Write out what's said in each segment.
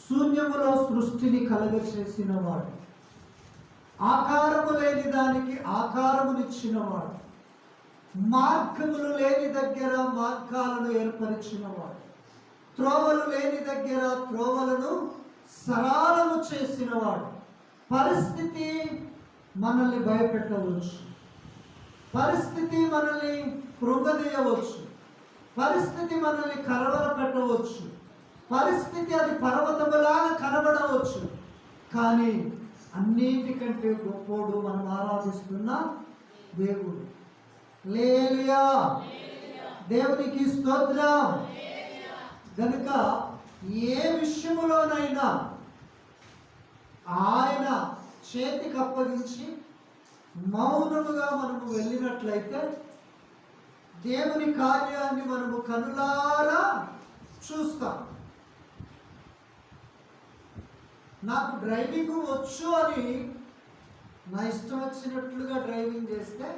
శూన్యములో సృష్టిని కలగచేసిన వాడు ఆకారము లేని దానికి ఆకారమునిచ్చిన వాడు మార్గములు లేని దగ్గర మార్గాలను ఏర్పరిచిన వాడు త్రోవలు లేని దగ్గర త్రోవలను సరాలము చేసినవాడు. పరిస్థితి మనల్ని భయపెట్టవచ్చు. పరిస్థితి మనల్ని కృంగదీయవచ్చు. పరిస్థితి మనల్ని కలవర పరిస్థితి అది పర్వతములాగా కనబడవచ్చు. కానీ అన్నిటికంటే గొప్పోడు మనం ఆరాధిస్తున్న దేవుడు. లేలియా దేవునికి స్తోత్రం. గనుక ఏ విషయములోనైనా ఆయన చేతికి అప్పగించి మౌనముగా మనము వెళ్ళినట్లయితే దేవుని కార్యాన్ని మనము కనులారా చూస్తాం. నాకు డ్రైవింగ్ వచ్చు అని నా ఇష్టం వచ్చినట్లుగా డ్రైవింగ్ చేస్తే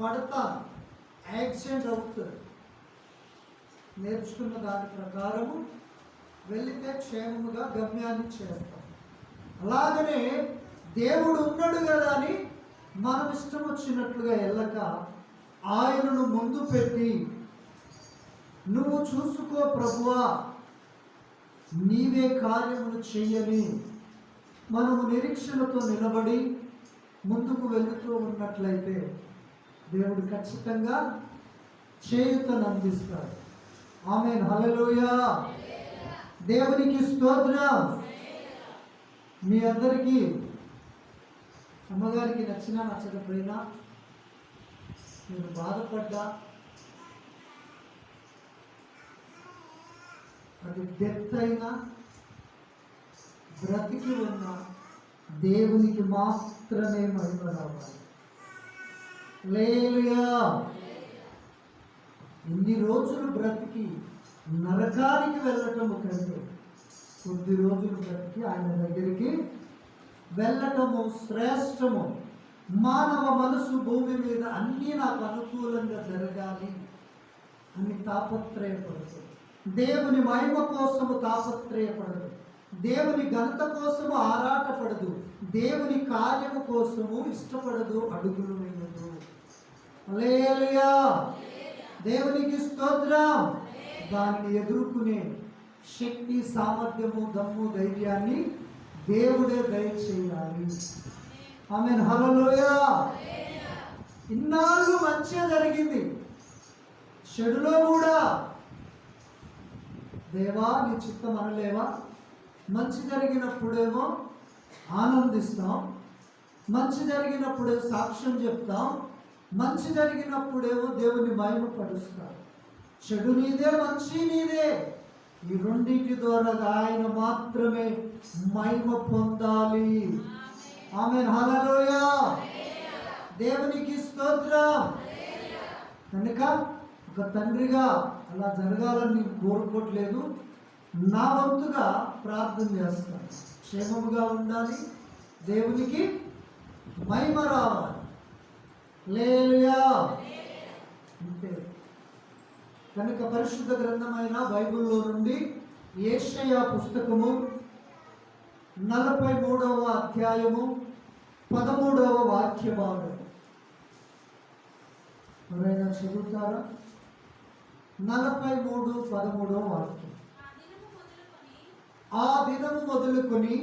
పడతాను. యాక్సిడెంట్ అవుతుంది. నేర్చుకున్న దాని ప్రకారము వెళితే క్షేమముగా గమ్యాన్ని చేస్తాం అలాగనే దేవుడు ఉన్నాడు కదా అని మనం ఇష్టం వచ్చినట్లుగా వెళ్ళక ఆయనను ముందు పెట్టి నువ్వు చూసుకో ప్రభువా నీవే కార్యములు చేయని మనము నిరీక్షణతో నిలబడి ముందుకు వెళుతూ ఉన్నట్లయితే దేవుడు ఖచ్చితంగా చేయుతను అందిస్తాడు. ఆమె హల్లెలూయా. దేవునికి స్తోత్రం. మీ అందరికీ అమ్మగారికి నచ్చినా నచ్చకపోయినా నేను బాధపడ్డా అది డెత్ అయినా బ్రతికి ఉన్న దేవునికి మాత్రమే మహిమ రావాలి. లేలుయా ఇన్ని రోజులు బ్రతికి నరకానికి వెళ్ళటం కంటే కొద్ది రోజులు బ్రతికి ఆయన దగ్గరికి వెళ్ళటము శ్రేష్టము. మానవ మనసు భూమి మీద అన్నీ నాకు అనుకూలంగా జరగాలి అని తాపత్రయపడుతుంది. దేవుని మహిమ కోసము తాపత్రయపడదు దేవుని ఘనత కోసము ఆరాటపడదు. దేవుని కార్యము కోసము ఇష్టపడదు అడుగులు వేయదు. దేవునికి స్తోత్రం! దాన్ని ఎదుర్కొనే శక్తి సామర్థ్యము దమ్ము ధైర్యాన్ని దేవుడే దయచేయాలి. ఆమె హలలోయా ఇన్నాళ్ళు మంచిగా జరిగింది. చెడులో కూడా దేవా నీ చిత్తం అనలేవా? మంచి జరిగినప్పుడేమో ఆనందిస్తాం. మంచి జరిగినప్పుడే సాక్ష్యం చెప్తాం. మంచి జరిగినప్పుడేమో దేవుని మహిమ పరుస్తాం చెడు నీదే మంచి నీదే. ఈ రెండింటి ద్వారా ఆయన మాత్రమే మహిమ పొందాలి. ఆమె హలలోయ దేవునికి స్తోత్రం. కనుక ఒక తండ్రిగా అలా జరగాలని నేను కోరుకోవట్లేదు. నా వంతుగా ప్రార్థన చేస్తాను. క్షేమముగా ఉండాలి. దేవునికి మహిమ రావాలి. లేలుయా అంతే కనుక పరిశుద్ధ గ్రంథమైన బైబిల్లో నుండి ఏషయ పుస్తకము నలభై మూడవ అధ్యాయము పదమూడవ వాక్య భాగం ఎవరైనా చదువుతారా? నలభై మూడు పదమూడవ వాక్యం. ఆ దినము మొదలుకొని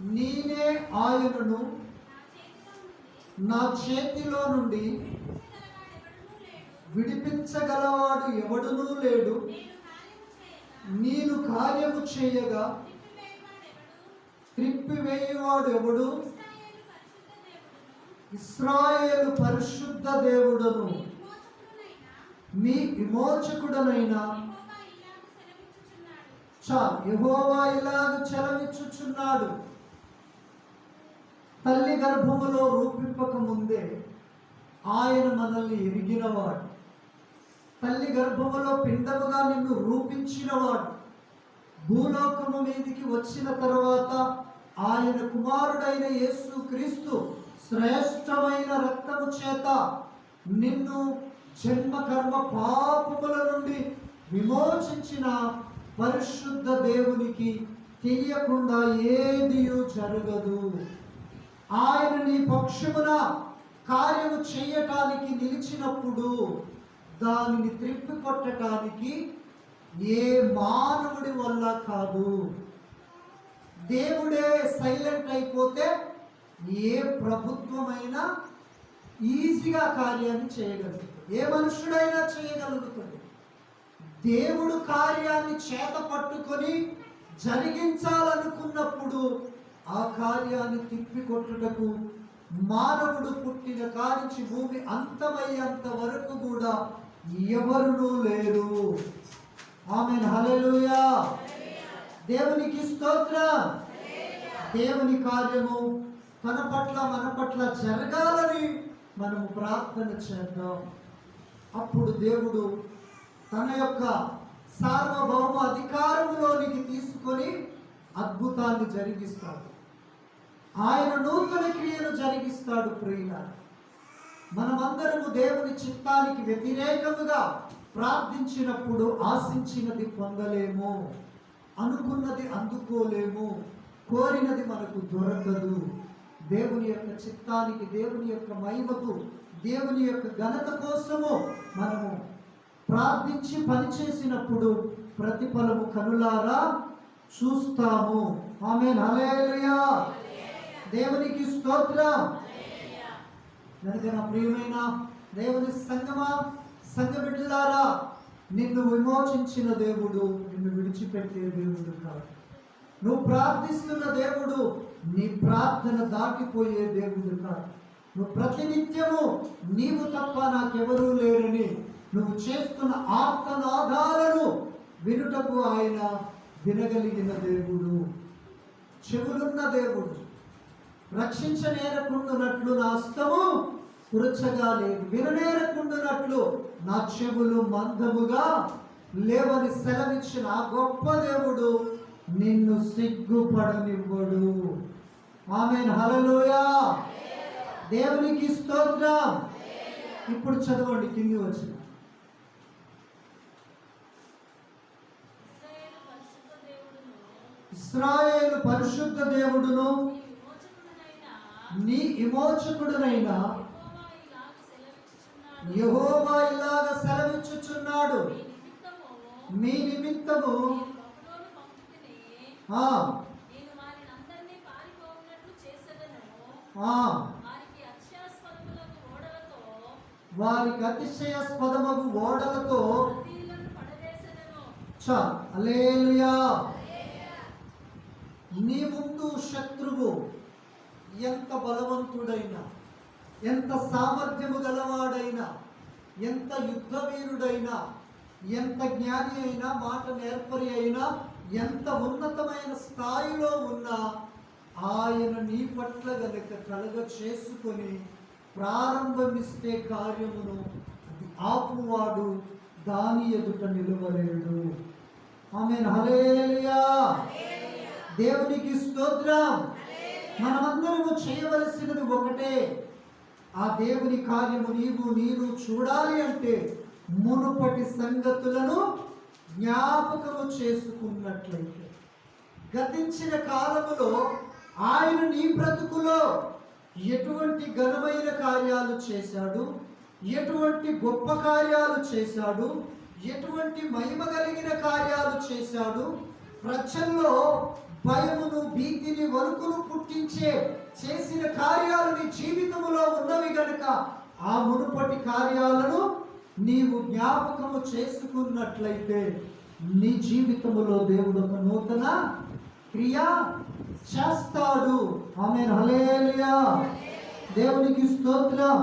నేనే ఆయనను నా చేతిలో నుండి విడిపించగలవాడు ఎవడునూ లేడు. నేను కార్యము చేయగా త్రిప్పివేయవాడు ఎవడు? ఇస్రాయేలు పరిశుద్ధ దేవుడను. మీ విమోచకుడనైన యహోవా ఇలాగ చెలవిచ్చుచున్నాడు. తల్లి గర్భములో రూపింపక ముందే ఆయన మనల్ని ఎరిగినవాడు. తల్లి గర్భములో పిండముగా నిన్ను రూపించినవాడు. భూలోకము మీదికి వచ్చిన తర్వాత ఆయన కుమారుడైన యేసు క్రీస్తు శ్రేష్టమైన రక్తము చేత నిన్ను జన్మ కర్మ పాపముల నుండి విమోచించిన పరిశుద్ధ దేవునికి తెలియకుండా ఏది జరగదు. ఆయన నీ పక్షమున కార్యము చేయటానికి నిలిచినప్పుడు దానిని త్రిప్పి కొట్టడానికి ఏ మానవుడి వల్ల కాదు. దేవుడే సైలెంట్ అయిపోతే ఏ ప్రభుత్వమైనా ఈజీగా కార్యాన్ని చేయగలుగుతుంది ఏ మనుషుడైనా చేయగలుగుతుంది. దేవుడు కార్యాన్ని చేత పట్టుకొని జరిగించాలనుకున్నప్పుడు ఆ కార్యాన్ని తిప్పికొట్టుటకు మానవుడు పుట్టిన కానించి భూమి అంతమయ్యేంత వరకు కూడా ఎవరునూ లేరు. ఆమె హల్లెలూయా. దేవునికి స్తోత్ర. దేవుని కార్యము తన పట్ల మన పట్ల జరగాలని మనము ప్రార్థన చేద్దాం. అప్పుడు దేవుడు తన యొక్క సార్వభౌమ అధికారంలోనికి తీసుకొని అద్భుతాన్ని జరిగిస్తాడు. ఆయన నూతన క్రియను జరిగిస్తాడు ప్రియుల మనమందరము దేవుని చిత్తానికి వ్యతిరేకముగా ప్రార్థించినప్పుడు ఆశించినది పొందలేము అనుకున్నది అందుకోలేము కోరినది మనకు దొరకదు. దేవుని యొక్క చిత్తానికి దేవుని యొక్క మహిమకు దేవుని యొక్క ఘనత కోసము మనము ప్రార్థించి పనిచేసినప్పుడు ప్రతిఫలము కనులారా చూస్తాము. ఆమె హల్లెలూయా. దేవునికి స్తోత్రం. కనుక నా ప్రియమైన దేవుని సంగమా సంఘ బిడ్డలారా నిన్ను విమోచించిన దేవుడు నిన్ను విడిచిపెట్టే దేవుడు కాదు. నువ్వు ప్రార్థిస్తున్న దేవుడు నీ ప్రార్థన దాటిపోయే దేవుడు కాదు. నువ్వు ప్రతినిత్యము నీవు తప్ప నాకెవరూ లేరని నువ్వు చేస్తున్న ఆత్మనాదాలను వినుటకు ఆయన వినగలిగిన దేవుడు చెవులున్న దేవుడు. రక్షించనేరకుండునట్లు నా హస్తము కురచగా లేదు విననేరకుండునట్లు నా చెవులు మందముగా లేవని సెలవిచ్చిన ఆ గొప్ప దేవుడు నిన్ను సిగ్గుపడనివ్వడు. ఆమె హలలోయా దేవునికి స్తోత్రం ఇప్పుడు చదవండి కింది వచ్చిన ఇస్రాయేలు పరిశుద్ధ దేవుడును నీ విమోచకుడునైన యెహోవా ఇలాగ సెలవిచ్చుచున్నాడు. మీ నిమిత్తము. ఆ నేను వారినందరినీ పారిపోవునట్లు చేసేదను. ఆ వారికి అత్యాస్పదములకు ఓడలతో వారికి అతిశయాస్పదమగు ఓడలతో చ అలేలుయా నీ ముందు శత్రువు ఎంత బలవంతుడైనా ఎంత సామర్థ్యము గలవాడైనా ఎంత యుద్ధవీరుడైనా ఎంత జ్ఞాని అయినా మాట నేర్పరి అయినా ఎంత ఉన్నతమైన స్థాయిలో ఉన్నా ఆయన నీ పట్ల గనక కలగ చేసుకొని ప్రారంభమిస్తే కార్యమును ఆపువాడు దాని ఎదుట నిలువలేడు. ఆమె హలేలుయా దేవునికి స్తోత్రం. మనమందరము చేయవలసినది ఒకటే. ఆ దేవుని కార్యము నీవు నీవు చూడాలి అంటే మునుపటి సంగతులను జ్ఞాపకము చేసుకున్నట్లయితే. గతించిన కాలములో ఆయన నీ బ్రతుకులో ఎటువంటి ఘనమైన కార్యాలు చేశాడు? ఎటువంటి గొప్ప కార్యాలు చేశాడు? ఎటువంటి మహిమ కలిగిన కార్యాలు చేశాడు? ప్రజల్లో భయమును భీతిని వణుకును పుట్టించే చేసిన కార్యాలు నీ జీవితంలో ఉన్నవి గనుక ఆ మునుపటి కార్యాలను నీవు జ్ఞాపకము చేసుకున్నట్లయితే నీ జీవితములో దేవుడు ఒక నూతన క్రియా చేస్తాడు. ఆమె హలేలుయా దేవునికి స్తోత్రం.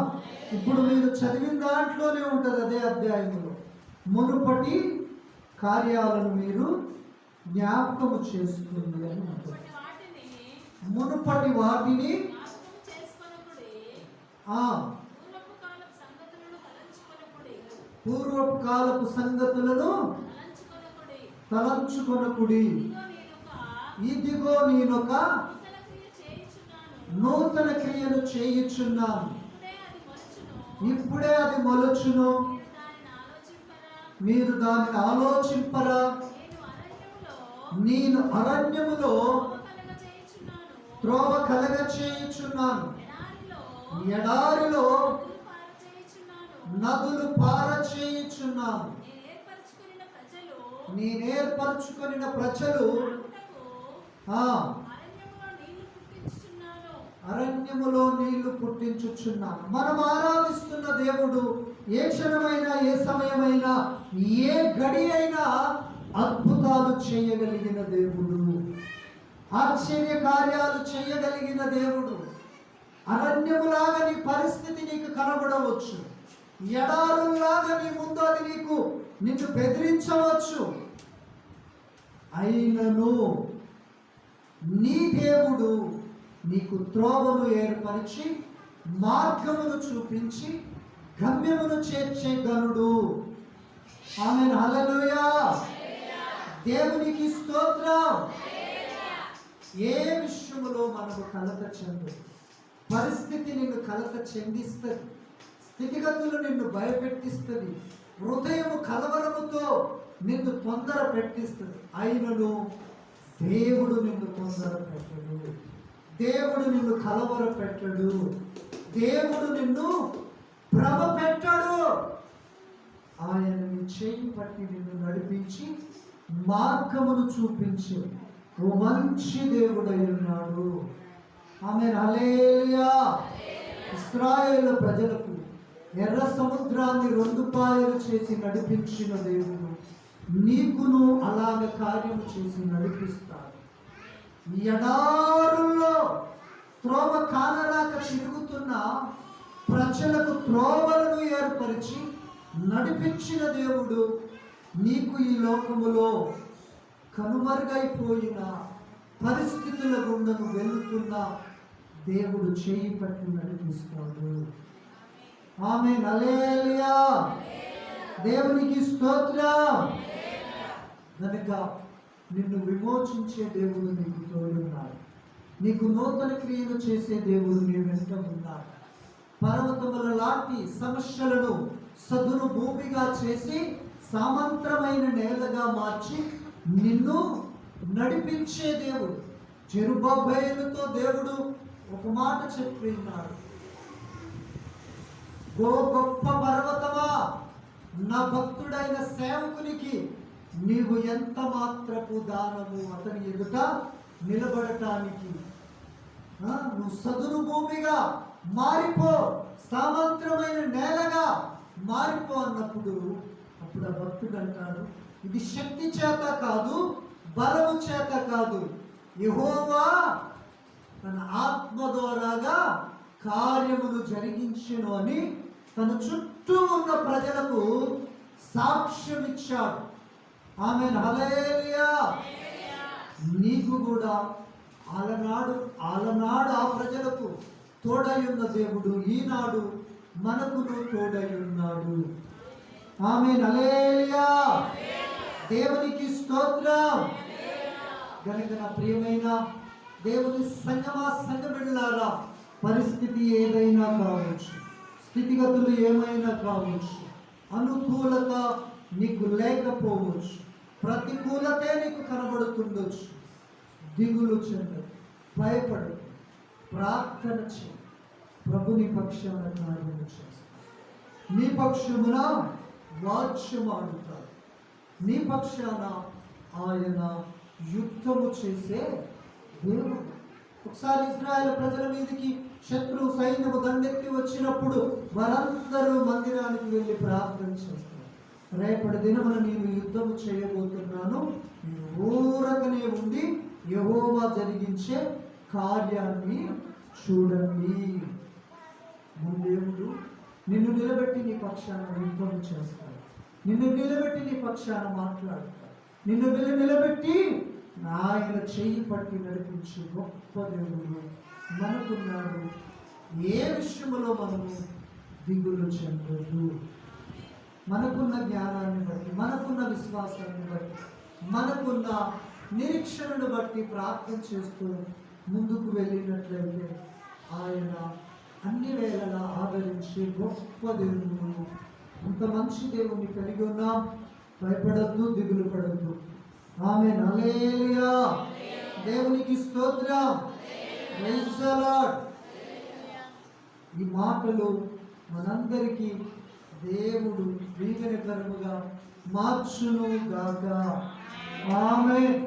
ఇప్పుడు మీరు చదివిన దాంట్లోనే ఉంటుంది అదే అధ్యాయంలో మునుపటి కార్యాలను మీరు జ్ఞాపకము చేసుకుంది అని ఉంటుంది. మునుపటి వాటిని ఆ పూర్వపు కాలపు సంగతులను తలంచుకొనకుడి. ఇదిగో నేనొక నూతన క్రియను చేయుచున్నాను. ఇప్పుడే అది మొలుచును. మీరు దానిని ఆలోచింపరా? నేను అరణ్యములో త్రోవ కలగ చేయుచున్నాను. ఎడారిలో నదులు పార చేయుచున్నాను. నేను ఏర్పరచుకొనిన ప్రజలు నేనేర్పరచుకొనిన ప్రజలు అరణ్యములో నీళ్ళు పుట్టించుచున్నాను. మనం ఆరాధిస్తున్న దేవుడు ఏ క్షణమైనా ఏ సమయమైనా ఏ గడి అయినా అద్భుతాలు చేయగలిగిన దేవుడు. ఆశ్చర్య కార్యాలు చేయగలిగిన దేవుడు. అరణ్యములాగా నీ పరిస్థితి నీకు కనబడవచ్చు. ఎడారులాగా నీ ముందు అది నీకు నిన్ను బెదిరించవచ్చు. అయినను నీ దేవుడు నీకు త్రోవను ఏర్పరిచి మార్గమును చూపించి గమ్యమును చేర్చే గనుడు ఆమె హల్లెలూయా. దేవునికి స్తోత్రం. ఏ విషయములో మనకు కలత చెందు పరిస్థితి నిన్ను కలత చెందిస్తుంది. స్థితిగతులు నిన్ను భయపెట్టిస్తుంది. హృదయము కలవరముతో నిన్ను తొందర పెట్టిస్తుంది అయినను దేవుడు నిన్ను తొందర పెట్టడు దేవుడు నిన్ను కలవర పెట్టడు దేవుడు నిన్ను భ్రమ పెట్టడు ఆయన నీ చేయి పట్టి నిన్ను నడిపించి మార్గమును చూపించి. ఓ మంచి దేవుడై ఉన్నాడు. ఆమె హలేలియా ఇస్రాయేల్ ప్రజలకు ఎర్ర సముద్రాన్ని రెండు పాయలు చేసి నడిపించిన దేవుడు. నీకును అలాగ కార్యం చేసి నడిపిస్తాడు. ఎడారుల్లో త్రోవ కానరాక తిరుగుతున్న ప్రజలకు త్రోవలను ఏర్పరిచి నడిపించిన దేవుడు నీకు ఈ లోకములో కనుమరుగైపోయిన పరిస్థితుల గుండను వెళుతున్న దేవుడు చేయి పట్టి నడిపిస్తాడు. ఆమె నలేలియా దేవునికి స్తోత్రం. కనుక నిన్ను విమోచించే దేవుడు నీకు తోడున్నాడు నీకు నూతన క్రియలు చేసే దేవుడు నీ వెంట ఉన్నాడు. పర్వతముల లాంటి సమస్యలను సదును భూమిగా చేసి సామంత్రమైన నేలగా మార్చి నిన్ను నడిపించే దేవుడు. చెరుబాబేలతో దేవుడు ఒక మాట చెప్పి ఉన్నాడు. గో గొప్ప పర్వతమా నా భక్తుడైన సేవకునికి నీవు ఎంత మాత్రపు దానము అతని ఎదుట నిలబడటానికి? నువ్వు సదును భూమిగా మారిపో సామంత్రమైన నేలగా మారిపో అన్నప్పుడు అప్పుడు ఆ భక్తుడు అంటాడు ఇది శక్తి చేత కాదు బలము చేత కాదు. యహోవా తన ఆత్మ ద్వారాగా కార్యములు జరిగించను అని తన చుట్టూ ఉన్న ప్రజలకు సాక్ష్యం ఇచ్చాడు ఆమె హలేలియా నీకు కూడా ఆలనాడు ఆలనాడు ఆ ప్రజలకు తోడై ఉన్న దేవుడు ఈనాడు మనకును తోడై ఉన్నాడు ఆమె నలేలియా దేవునికి స్తోత్రం. గనుక నా ప్రియమైన దేవుని సంగమా సంగమిళ్ళారా పరిస్థితి ఏదైనా కావచ్చు. స్థితిగతులు ఏమైనా కావచ్చు. అనుకూలత నీకు లేకపోవచ్చు. ప్రతికూలతే నీకు కనబడుతుండొచ్చు. దిగులు చెందు భయపడు ప్రార్థన చేయి ప్రభుని పక్షాన కార్యం చేస్తాడు నీ పక్షమున వాచ్యమాడుతాడు నీ పక్షాన ఆయన యుద్ధము చేసే దేవుడు. ఒకసారి ఇజ్రాయెల్ ప్రజల మీదకి శత్రు సైన్యము దండెత్తి వచ్చినప్పుడు వారందరూ మందిరానికి వెళ్ళి ప్రార్థన చేస్తారు. రేపటి దినమున నేను యుద్ధము చేయబోతున్నాను. ఊరకనే ఉండి యహోవా జరిగించే కార్యాన్ని చూడండి. ముందేముడు నిన్ను నిలబెట్టి నీ పక్షాన యుద్ధం చేస్తాడు నిన్ను నిలబెట్టి నీ పక్షాన మాట్లాడతాడు నిన్ను నిల నిలబెట్టి ఆయన చేయి పట్టి నడిపించి గొప్ప దేవుడు మనకున్నాడు. ఏ విషయంలో మనము దిగులు చెందదు మనకున్న జ్ఞానాన్ని బట్టి మనకున్న విశ్వాసాన్ని బట్టి మనకున్న నిరీక్షణను బట్టి ప్రార్థన చేస్తూ ముందుకు వెళ్ళినట్లయితే ఆయన అన్ని వేళలా ఆదరించి గొప్ప దేవుడు. అంత మంచి దేవుణ్ణి కలిగి ఉన్నాం. భయపడద్దు దిగులు పడద్దు. ఆమె నలేలియా దేవునికి స్తోత్రం. ఈ మాటలు మనందరికీ దేవుడు దీవెనకరముగా మార్చును గాక. ఆమె